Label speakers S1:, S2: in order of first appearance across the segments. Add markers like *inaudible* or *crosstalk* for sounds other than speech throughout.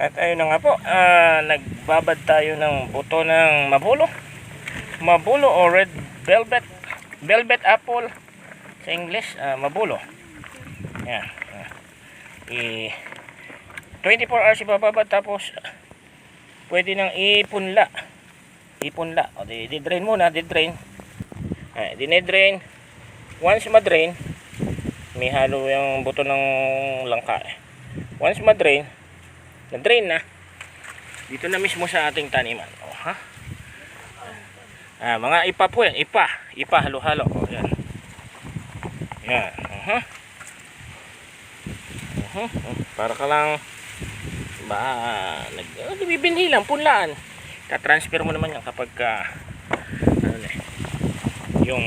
S1: At ayun na nga po, ah, nagbabad tayo ng buto ng mabulo. Mabulo o red velvet. Velvet apple sa English, ah, mabulo. Yan. ah. I 24 hours ibababad tapos pwede nang ipunla. Ipunla. O di, di drain muna, di drain. Ah, dine-drain. Once ma-drain, may halo yung buto ng langka. Once ma-drain, na-drain na. Dito na mismo sa ating taniman. Oh, ha? Ah, mga ipa po yan. Ipa. Ipa, halo-halo. Oh, yan. Yan. Uh-huh. Uh-huh. Para ka lang ba nag uh, bibinhi lang punlaan. Ta-transfer mo naman yan kapag ka ano na, eh, yung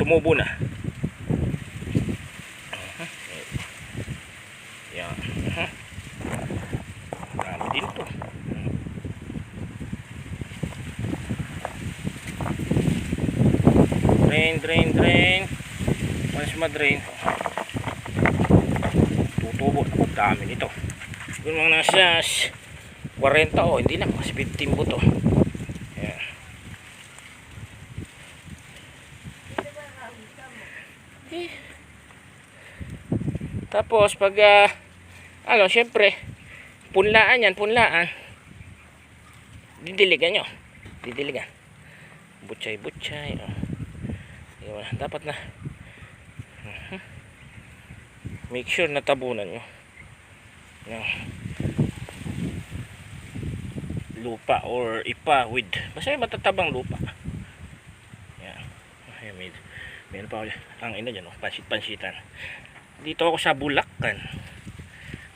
S1: tumubo na. Uh-huh. Yan. Uh-huh. Marami din to. Drain, drain, drain. Once ma-drain, tutubo na ang dami nito. Kung mga nasa 40 o, hindi na, mas 15 buto. Yan. Eh. Tapos pag ah, ano, syempre, punlaan yan, punlaan. Didiligan nyo. Didiligan. Butchay, butchay. Oh. Diba? Dapat na. Make sure na tabunan nyo. Yung lupa or ipa with basta yung matatabang lupa. Yan. Ay, may, meron pa ako ang ina dyan, oh, pansit-pansitan. Dito ako sa Bulacan.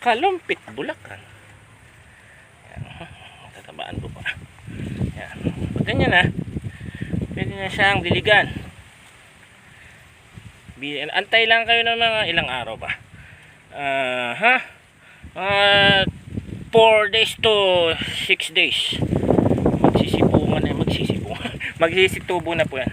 S1: Kalumpit, Bulacan. Yan. Tatabaan lupa. Yan. Pag ganyan na, pwede na siyang diligan. Antay lang kayo ng mga ilang araw pa. Ah, ha? Mga 4 days to 6 days. Magsisibungan eh, magsisibungan. *laughs* Magsisitubo na po yan.